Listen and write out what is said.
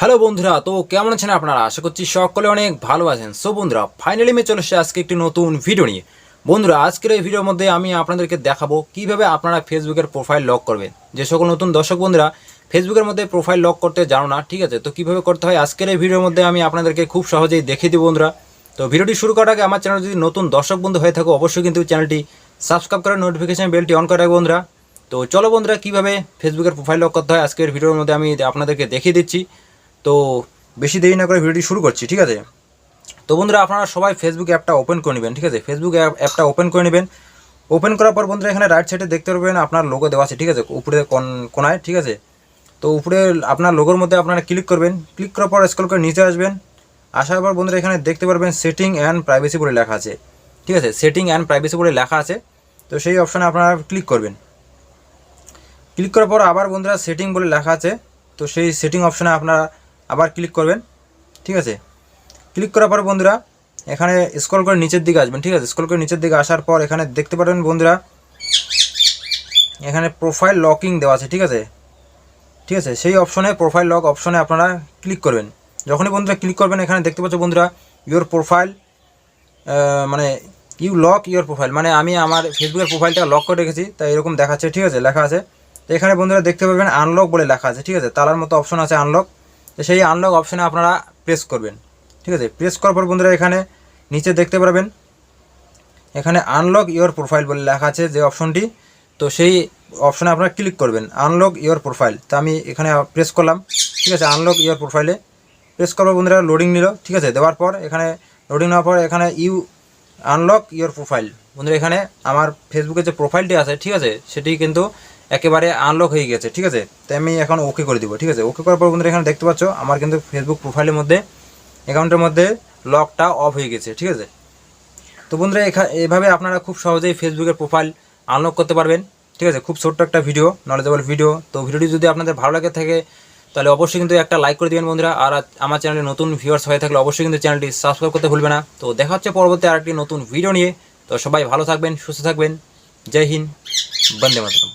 Hello বন্ধুরা, তো কেমন আছেন আপনারা? আশা করছি সকলে অনেক ভালো আছেন। সো বন্ধুরা ফাইনালি মে চলে এসেছে আজকে একটি নতুন ভিডিও নিয়ে। বন্ধুরা, আজকের এই ভিডিওর মধ্যে আমি আপনাদেরকে দেখাবো কীভাবে আপনারা ফেসবুকের প্রোফাইল লক করবেন। যে সকল নতুন দর্শক বন্ধুরা ফেসবুকের মধ্যে প্রোফাইল লক করতে জানো না, ঠিক আছে? তো কীভাবে করতে হয়, আজকের এই ভিডিওর মধ্যে আমি আপনাদেরকে খুব সহজেই দেখিয়ে দিব বন্ধুরা। তো ভিডিওটি শুরু করার আগে আমার চ্যানেল যদি নতুন দর্শক বন্ধু হয়ে থাকো, অবশ্যই কিন্তু চ্যানেলটি সাবস্ক্রাইব করে নোটিফিকেশন বেলটি অন করে বন্ধুরা। তো চলো বন্ধুরা, কীভাবে ফেসবুকের প্রোফাইল লক করতে হয়, আজকের ভিডিওর মধ্যে আমি আপনাদেরকে দেখিয়ে দিচ্ছি। তো বেশি দেরি না করে ভিডিওটি শুরু করছি, ঠিক আছে? তো বন্ধুরা, আপনারা সবাই ফেসবুক অ্যাপটা ওপেন করে নেবেন, ঠিক আছে? ফেসবুক অ্যাপটা ওপেন করে নেবেন। ওপেন করার পর বন্ধুরা, এখানে রাইট সাইডে দেখতে পারবেন আপনার লোগো দেওয়া আছে, ঠিক আছে? উপরে কোন- কোনায়, ঠিক আছে? তো উপরে আপনার লোগোর মধ্যে আপনারা ক্লিক করবেন। ক্লিক করার পর স্ক্রল করে নিচে আসবেন। আসার পর বন্ধুরা, এখানে দেখতে পারবেন সেটিং অ্যান্ড প্রাইভেসি বলে লেখা আছে, ঠিক আছে? সেটিং অ্যান্ড প্রাইভেসি বলে লেখা আছে। তো সেই অপশানে আপনারা ক্লিক করবেন। ক্লিক করার পর আবার বন্ধুরা সেটিং বলে লেখা আছে। তো সেই সেটিং অপশানে আপনারা আবার ক্লিক করবেন, ঠিক আছে? ক্লিক করার পর বন্ধুরা, এখানে স্ক্রল করে নিচের দিকে আসবেন, ঠিক আছে? স্ক্রল করে নিচের দিকে আসার পর এখানে দেখতে পারবেন বন্ধুরা, এখানে প্রোফাইল লকিং দেওয়া আছে, ঠিক আছে? ঠিক আছে? সেই অপশনে প্রোফাইল লক অপশনে আপনারা ক্লিক করবেন। যখনই বন্ধুরা ক্লিক করবেন, এখানে দেখতে পাচ্ছ বন্ধুরা ইওর প্রোফাইল মানে ইউ লক ইওর প্রোফাইল মানে আমি আমার ফেসবুকের প্রোফাইলটা লক করে রেখেছি, তাই এরকম দেখাচ্ছে, ঠিক আছে? লেখা আছে। তো এখানে বন্ধুরা দেখতে পাবেন আনলক বলে লেখা আছে, ঠিক আছে? তালার মতো অপশন আছে আনলক তো সেই আনলক অপশানে আপনারা প্রেস করবেন। ঠিক আছে? প্রেস করার পর বন্ধুরা এখানে নিচে দেখতে পারবেন, এখানে আনলক ইওর প্রোফাইল বলে লেখা আছে যে অপশনটি তো সেই অপশানে আপনারা ক্লিক করবেন আনলক ইওর প্রোফাইল তো আমি এখানে প্রেস করলাম, ঠিক আছে? আনলক ইওর প্রোফাইলে প্রেস পর বন্ধুরা লোডিং নিল, ঠিক আছে? দেওয়ার পর এখানে লোডিং নেওয়ার পর এখানে ইউ আনলক ইওর প্রোফাইল বন্ধুরা এখানে আমার ফেসবুকে যে প্রোফাইলটি আছে, ঠিক আছে? সেটি কিন্তু একেবারে আনলক হয়ে গেছে, ঠিক আছে? তাই আমি এখন ওকে করে দিব, ঠিক আছে? ওকে করার পর বন্ধুরা, এখানে দেখতে পাচ্ছ, আমার কিন্তু ফেসবুক প্রোফাইলের মধ্যে অ্যাকাউন্টের মধ্যে লকটা অফ হয়ে গেছে, ঠিক আছে? তো বন্ধুরা এভাবে আপনারা খুব সহজেই ফেসবুকের প্রোফাইল আনলক করতে পারবেন, ঠিক আছে? খুব ছোট্ট একটা ভিডিও নলেজেবল ভিডিও তো ভিডিওটি যদি আপনাদের ভালো লাগে থাকে, তাহলে অবশ্যই কিন্তু একটা লাইক করে দিবেন বন্ধুরা। আর আমার চ্যানেলে নতুন ভিউয়ার্স হয়ে থাকলে অবশ্যই কিন্তু চ্যানেলটি সাবস্ক্রাইব করতে ভুলবে না। তো দেখা হচ্ছে পরবর্তী আরেকটি নতুন ভিডিও নিয়ে। তো সবাই ভালো থাকবেন, সুস্থ থাকবেন। জয় হিন্দ, বন্দে মাতরম।